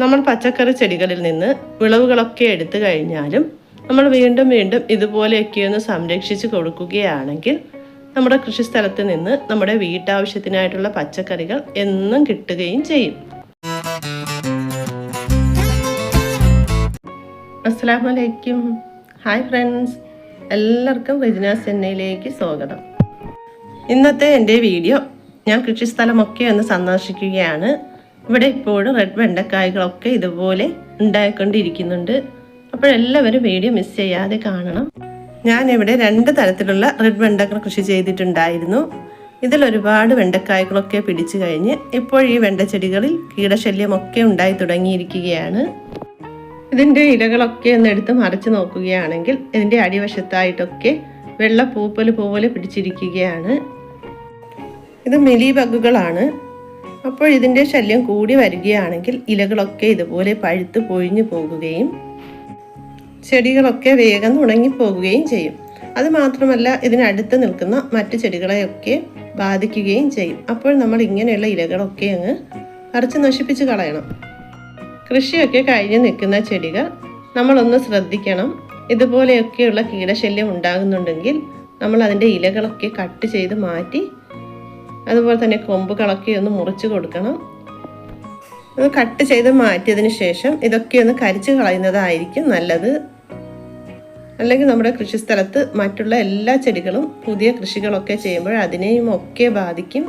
നമ്മൾ പച്ചക്കറി ചെടികളിൽ നിന്ന് വിളവുകളൊക്കെ എടുത്തു കഴിഞ്ഞാലും നമ്മൾ വീണ്ടും വീണ്ടും ഇതുപോലെയൊക്കെയൊന്ന് സംരക്ഷിച്ച് കൊടുക്കുകയാണെങ്കിൽ നമ്മുടെ കൃഷിസ്ഥലത്ത് നിന്ന് നമ്മുടെ വീട്ടാവശ്യത്തിനായിട്ടുള്ള പച്ചക്കറികൾ എന്നും കിട്ടുകയും ചെയ്യും. അസ്സാം വലൈക്കും ഹായ് ഫ്രണ്ട്സ്. എല്ലാവർക്കും റിജന ചെന്നൈയിലേക്ക് സ്വാഗതം. ഇന്നത്തെ എന്റെ വീഡിയോ ഞാൻ കൃഷിസ്ഥലമൊക്കെ ഒന്ന് സന്ദർശിക്കുകയാണ്. ഇവിടെ ഇപ്പോഴും റെഡ് വെണ്ടക്കായകളൊക്കെ ഇതുപോലെ ഉണ്ടായിക്കൊണ്ടിരിക്കുന്നുണ്ട്. അപ്പോഴെല്ലാവരും വീഡിയോ മിസ് ചെയ്യാതെ കാണണം. ഞാൻ ഇവിടെ രണ്ട് തരത്തിലുള്ള റെഡ് വെണ്ടക്ക കൃഷി ചെയ്തിട്ടുണ്ടായിരുന്നു. ഇതിൽ ഒരുപാട് വെണ്ടക്കായകളൊക്കെ പിടിച്ചു കഴിഞ്ഞ് ഇപ്പോൾ ഈ വെണ്ടച്ചെടികളിൽ കീടശല്യമൊക്കെ ഉണ്ടായി തുടങ്ങിയിരിക്കുകയാണ്. ഇതിന്റെ ഇലകളൊക്കെ ഒന്ന് എടുത്ത് മറിച്ച് നോക്കുകയാണെങ്കിൽ ഇതിന്റെ അടിവശത്തായിട്ടൊക്കെ വെള്ള പൂപ്പൽ പോലെ പിടിച്ചിരിക്കുകയാണ്. ഇത് മിലി ബഗുകളാണ് അപ്പോൾ ഇതിന്റെ ശല്യം കൂടി വരികയാണെങ്കിൽ ഇലകളൊക്കെ ഇതുപോലെ പഴുത്ത് പൊഴിഞ്ഞു പോകുകയും ചെടികളൊക്കെ വേഗം ഉണങ്ങിപ്പോകുകയും ചെയ്യും. അത് മാത്രമല്ല ഇതിനടുത്ത് നിൽക്കുന്ന മറ്റു ചെടികളെയൊക്കെ ബാധിക്കുകയും ചെയ്യും. അപ്പോൾ നമ്മൾ ഇങ്ങനെയുള്ള ഇലകളൊക്കെ അങ്ങ് പറിച്ച് നശിപ്പിച്ച് കളയണം. കൃഷിയൊക്കെ കഴിഞ്ഞ് നിൽക്കുന്ന ചെടികൾ നമ്മളൊന്ന് ശ്രദ്ധിക്കണം. ഇതുപോലെയൊക്കെയുള്ള കീടശല്യം ഉണ്ടാകുന്നുണ്ടെങ്കിൽ നമ്മൾ അതിന്റെ ഇലകളൊക്കെ കട്ട് ചെയ്ത് മാറ്റി അതുപോലെ തന്നെ കൊമ്പ് കളക്കി ഒന്ന് മുറിച്ച് കൊടുക്കണം. ഒന്ന് കട്ട് ചെയ്ത് മാറ്റിയതിന് ശേഷം ഇതൊക്കെ ഒന്ന് കരിച്ച് കളയുന്നതായിരിക്കും നല്ലത്. അല്ലെങ്കിൽ നമ്മുടെ കൃഷിസ്ഥലത്ത് മറ്റുള്ള എല്ലാ ചെടികളും പുതിയ കൃഷികളൊക്കെ ചെയ്യുമ്പോൾ അതിനെയും ഒക്കെ ബാധിക്കും.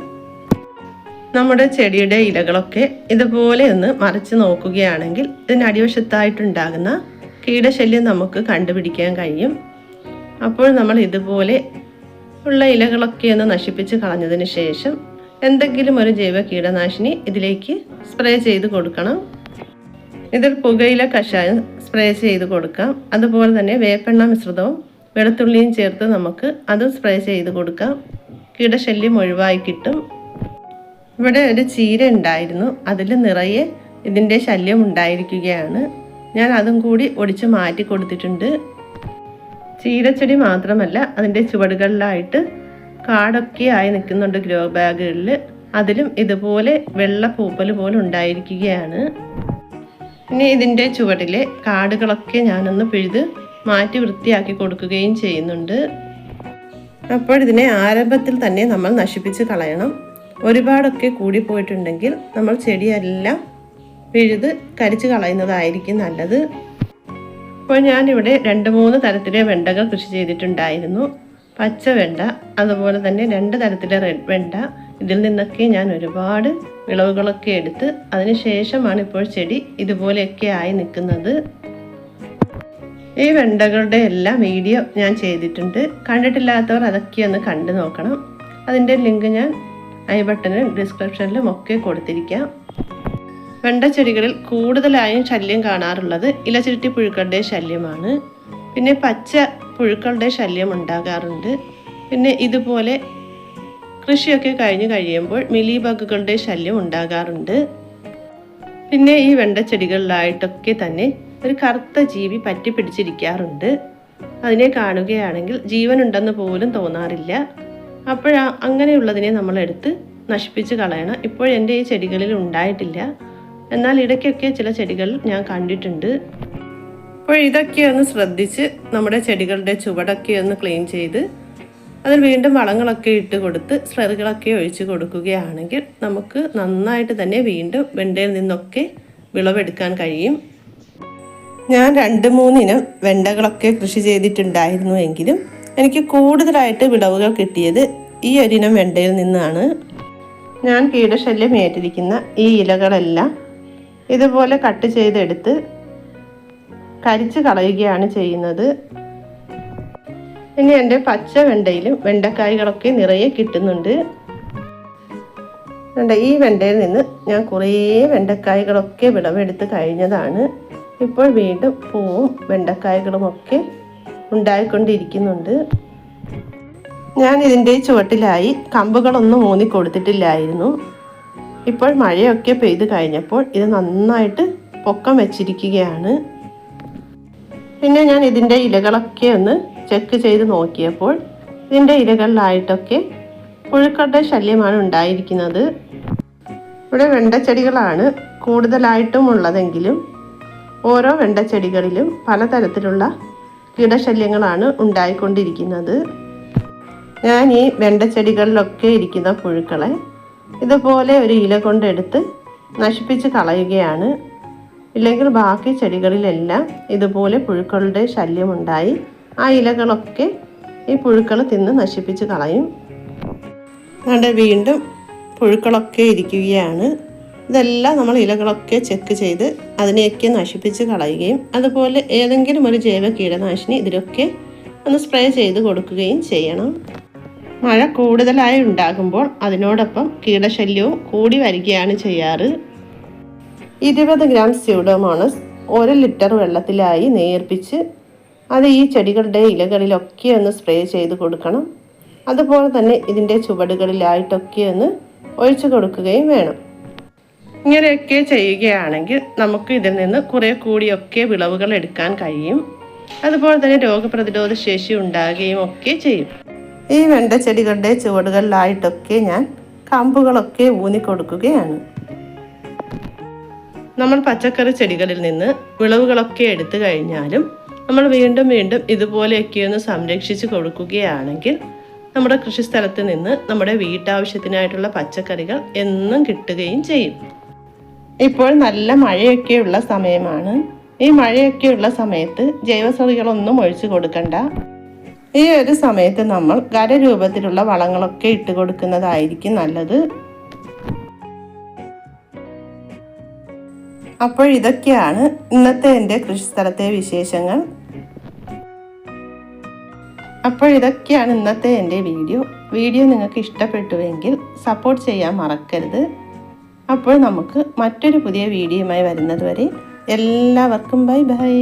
നമ്മുടെ ചെടിയുടെ ഇലകളൊക്കെ ഇതുപോലെ ഒന്ന് മറിച്ച് നോക്കുകയാണെങ്കിൽ ഇതിന് അടിവശത്തായിട്ടുണ്ടാകുന്ന കീടശല്യം നമുക്ക് കണ്ടുപിടിക്കാൻ കഴിയും. അപ്പോൾ നമ്മൾ ഇതുപോലെ ഉള്ള ഇലകളൊക്കെ ഒന്ന് നശിപ്പിച്ച് കളഞ്ഞതിന് ശേഷം എന്തെങ്കിലും ഒരു ജൈവ കീടനാശിനി ഇതിലേക്ക് സ്പ്രേ ചെയ്ത് കൊടുക്കണം. ഇതിൽ പുകയില കഷായം സ്പ്രേ ചെയ്ത് കൊടുക്കാം. അതുപോലെ തന്നെ വേപ്പെണ്ണ മിശ്രിതവും വെളുത്തുള്ളിയും ചേർത്ത് നമുക്ക് അതും സ്പ്രേ ചെയ്ത് കൊടുക്കാം. കീടശല്യം ഒഴിവായി കിട്ടും. ഇവിടെ ഒരു ചീര ഉണ്ടായിരുന്നു. അതിൽ നിറയെ ഇതിന്റെ ശല്യം ഉണ്ടായിരിക്കുകയാണ്. ഞാൻ അതും കൂടി ഒടിച്ച് മാറ്റി കൊടുത്തിട്ടുണ്ട്. ചീരച്ചെടി മാത്രമല്ല അതിന്റെ ചുവടുകളിലായിട്ട് കാടൊക്കെ ആയി നിൽക്കുന്നുണ്ട് ഗ്രോ ബാഗുകളിൽ. അതിലും ഇതുപോലെ വെള്ള പൂപ്പൽ പോലെ ഉണ്ടായിരിക്കുകയാണ്. പിന്നെ ഇതിന്റെ ചുവടിലെ കാടുകളൊക്കെ ഞാനൊന്ന് പിഴുത് മാറ്റി വൃത്തിയാക്കി കൊടുക്കുകയും ചെയ്യുന്നുണ്ട്. അപ്പോൾ ഇതിനെ ആരംഭത്തിൽ തന്നെ നമ്മൾ നശിപ്പിച്ച് കളയണം. ഒരുപാടൊക്കെ കൂടിപ്പോയിട്ടുണ്ടെങ്കിൽ നമ്മൾ ചെടിയെല്ലാം പിഴുത് കരിച്ച് കളയുന്നതായിരിക്കും നല്ലത്. അപ്പോൾ ഞാനിവിടെ രണ്ട് മൂന്ന് തരത്തിലെ വെണ്ടകൾ കൃഷി ചെയ്തിട്ടുണ്ടായിരുന്നു. പച്ച വെണ്ട അതുപോലെ തന്നെ രണ്ട് തരത്തിലെ റെഡ് വെണ്ട. ഇതിൽ നിന്നൊക്കെ ഞാൻ ഒരുപാട് വിളവുകളൊക്കെ എടുത്ത് അതിനുശേഷമാണ് ഇപ്പോൾ ചെടി ഇതുപോലെയൊക്കെ ആയി നിൽക്കുന്നത്. ഈ വെണ്ടകളുടെ എല്ലാം വീഡിയോ ഞാൻ ചെയ്തിട്ടുണ്ട്. കണ്ടിട്ടില്ലാത്തവർ അതൊക്കെ ഒന്ന് കണ്ടു നോക്കണം. അതിന്റെ ലിങ്ക് ഞാൻ ഐ ബട്ടണിലും ഡിസ്ക്രിപ്ഷനിലും ഒക്കെ കൊടുത്തിരിക്കാം. വെണ്ട ചെടികളിൽ കൂടുതലായും ശല്യം കാണാറുള്ളത് ഇലചുരുട്ടി പുഴുക്കളുടെ ശല്യമാണ്. പിന്നെ പച്ച പുഴുക്കളുടെ ശല്യം ഉണ്ടാകാറുണ്ട്. പിന്നെ ഇതുപോലെ കൃഷിയൊക്കെ കഴിഞ്ഞു കഴിയുമ്പോൾ മിലി ബഗുകളുടെ ശല്യം ഉണ്ടാകാറുണ്ട്. പിന്നെ ഈ വെണ്ട ചെടികളിലായിട്ടൊക്കെ തന്നെ ഒരു കറുത്ത ജീവി പറ്റി പിടിച്ചിരിക്കാറുണ്ട്. അതിനെ കാണുകയാണെങ്കിൽ ജീവനുണ്ടെന്ന് പോലും തോന്നാറില്ല. അപ്പോഴാ അങ്ങനെയുള്ളതിനെ നമ്മൾ എടുത്ത് നശിപ്പിച്ച് കളയണം. ഇപ്പോൾ എന്റെ ഈ ചെടികളിൽ ഉണ്ടായിട്ടില്ല. എന്നാൽ ഇടയ്ക്കൊക്കെ ചില ചെടികൾ ഞാൻ കണ്ടിട്ടുണ്ട്. അപ്പോൾ ഇതൊക്കെ ഒന്ന് ശ്രദ്ധിച്ച് നമ്മുടെ ചെടികളുടെ ചുവടൊക്കെ ഒന്ന് ക്ലീൻ ചെയ്ത് അതിൽ വീണ്ടും വളങ്ങളൊക്കെ ഇട്ട് കൊടുത്ത് സ്ലറുകളൊക്കെ ഒഴിച്ചു കൊടുക്കുകയാണെങ്കിൽ നമുക്ക് നന്നായിട്ട് തന്നെ വീണ്ടും വെണ്ടയിൽ നിന്നൊക്കെ വിളവെടുക്കാൻ കഴിയും. ഞാൻ രണ്ട് മൂന്നിനം വെണ്ടകളൊക്കെ കൃഷി ചെയ്തിട്ടുണ്ടായിരുന്നു എങ്കിലും എനിക്ക് കൂടുതലായിട്ട് വിളവുകൾ കിട്ടിയത് ഈ ഒരിനം വെണ്ടയിൽ നിന്നാണ്. ഞാൻ കീടശല്യം ഏറ്റിരിക്കുന്ന ഈ ഇലകളെല്ലാം ഇതുപോലെ കട്ട് ചെയ്തെടുത്ത് കരിച്ച് കളയുകയാണ് ചെയ്യുന്നത്. ഇനി എന്റെ പച്ച വെണ്ടയിലും വെണ്ടക്കായ്കളൊക്കെ നിറയെ കിട്ടുന്നുണ്ട്. വേണ്ട ഈ വെണ്ടയിൽ നിന്ന് ഞാൻ കുറേ വെണ്ടക്കായകളൊക്കെ വിളവെടുത്ത് കഴിഞ്ഞതാണ്. ഇപ്പോൾ വീണ്ടും പൂവും വെണ്ടക്കായകളുമൊക്കെ ഉണ്ടായിക്കൊണ്ടിരിക്കുന്നുണ്ട്. ഞാൻ ഇതിന്റെ ചുവട്ടിലായി കമ്പുകളൊന്നും ഊന്നി കൊടുത്തിട്ടില്ലായിരുന്നു. ഇപ്പോൾ മഴയൊക്കെ പെയ്ത് കഴിഞ്ഞപ്പോൾ ഇത് നന്നായിട്ട് പൊക്കം വെച്ചിരിക്കുകയാണ്. പിന്നെ ഞാൻ ഇതിന്റെ ഇലകളൊക്കെ ഒന്ന് ചെക്ക് ചെയ്ത് നോക്കിയപ്പോൾ ഇതിന്റെ ഇലകളിലായിട്ടൊക്കെ പുഴുക്കളുടെ ശല്യമാണ് ഉണ്ടായിരിക്കുന്നത്. ഇവിടെ വെണ്ടച്ചെടികളാണ് കൂടുതലായിട്ടും ഉള്ളതെങ്കിലും ഓരോ വെണ്ടച്ചെടികളിലും പലതരത്തിലുള്ള കീടശല്യങ്ങളാണ് ഉണ്ടായിക്കൊണ്ടിരിക്കുന്നത്. ഞാൻ ഈ വെണ്ടച്ചെടികളിലൊക്കെ ഇരിക്കുന്ന പുഴുക്കളെ ഇതുപോലെ ഒരു ഇല കൊണ്ടെടുത്ത് നശിപ്പിച്ച് കളയുകയാണ്. ഇല്ലെങ്കിൽ ബാക്കി ചെടികളിലെല്ലാം ഇതുപോലെ പുഴുക്കളുടെ ശല്യമുണ്ടായി. ആ ഇലകളൊക്കെ ഈ പുഴുക്കൾ തിന്ന് നശിപ്പിച്ച് കളയും. അവിടെ വീണ്ടും പുഴുക്കളൊക്കെ ഇരിക്കുകയാണ്. ഇതെല്ലാം നമ്മൾ ഇലകളൊക്കെ ചെക്ക് ചെയ്ത് അതിനെയൊക്കെ നശിപ്പിച്ച് കളയുകയും അതുപോലെ ഏതെങ്കിലും ഒരു ജൈവ കീടനാശിനി ഇതിലൊക്കെ ഒന്ന് സ്പ്രേ ചെയ്ത് കൊടുക്കുകയും ചെയ്യണം. മഴ കൂടുതലായി ഉണ്ടാകുമ്പോൾ അതിനോടൊപ്പം കീടശല്യവും കൂടി വരികയാണ് ചെയ്യാറ്. ഇരുപത് ഗ്രാം സ്യൂഡോമോണസ് ഒരു ലിറ്റർ വെള്ളത്തിലായി നേർപ്പിച്ച് അത് ഈ ചെടികളുടെ ഇലകളിലൊക്കെ ഒന്ന് സ്പ്രേ ചെയ്ത് കൊടുക്കണം. അതുപോലെ തന്നെ ഇതിന്റെ ചുവടുകളിലായിട്ടൊക്കെ ഒന്ന് ഒഴിച്ചു കൊടുക്കുകയും വേണം. ഇങ്ങനെയൊക്കെ ചെയ്യുകയാണെങ്കിൽ നമുക്ക് ഇതിൽ നിന്ന് കുറേ കൂടിയൊക്കെ വിളവുകൾ എടുക്കാൻ കഴിയും. അതുപോലെ തന്നെ രോഗപ്രതിരോധ ശേഷി ഉണ്ടാകുകയും ഒക്കെ ചെയ്യും. ഈ വെണ്ടച്ചെടികളുടെ ചുവടുകളിലായിട്ടൊക്കെ ഞാൻ കമ്പുകളൊക്കെ ഊന്നി കൊടുക്കുകയാണ് നമ്മൾ പച്ചക്കറി ചെടികളിൽ നിന്ന് വിളവുകളൊക്കെ എടുത്തു കഴിഞ്ഞാലും നമ്മൾ വീണ്ടും വീണ്ടും ഇതുപോലെയൊക്കെ ഒന്ന് സംരക്ഷിച്ച് കൊടുക്കുകയാണെങ്കിൽ നമ്മുടെ കൃഷിസ്ഥലത്ത് നിന്ന് നമ്മുടെ വീട്ടാവശ്യത്തിനായിട്ടുള്ള പച്ചക്കറികൾ എന്നും കിട്ടുകയും ചെയ്യും. ഇപ്പോൾ നല്ല മഴയൊക്കെയുള്ള സമയമാണ്. ഈ മഴയൊക്കെയുള്ള സമയത്ത് ജൈവസറികളൊന്നും ഒഴിച്ചു കൊടുക്കണ്ട. ഈ ഒരു സമയത്ത് നമ്മൾ ഖരരൂപത്തിലുള്ള വളങ്ങളൊക്കെ ഇട്ട് കൊടുക്കുന്നതായിരിക്കും നല്ലത്. അപ്പോൾ ഇതൊക്കെയാണ് ഇന്നത്തെ എന്റെ കൃഷിസ്ഥലത്തെ വിശേഷങ്ങൾ. അപ്പോൾ ഇതൊക്കെയാണ് ഇന്നത്തെ എന്റെ വീഡിയോ. വീഡിയോ നിങ്ങൾക്ക് ഇഷ്ടപ്പെട്ടുവെങ്കിൽ സപ്പോർട്ട് ചെയ്യാൻ മറക്കരുത്. അപ്പോൾ നമുക്ക് മറ്റൊരു പുതിയ വീഡിയോയുമായി വരുന്നതുവരെ എല്ലാവർക്കും ബൈ ബൈ.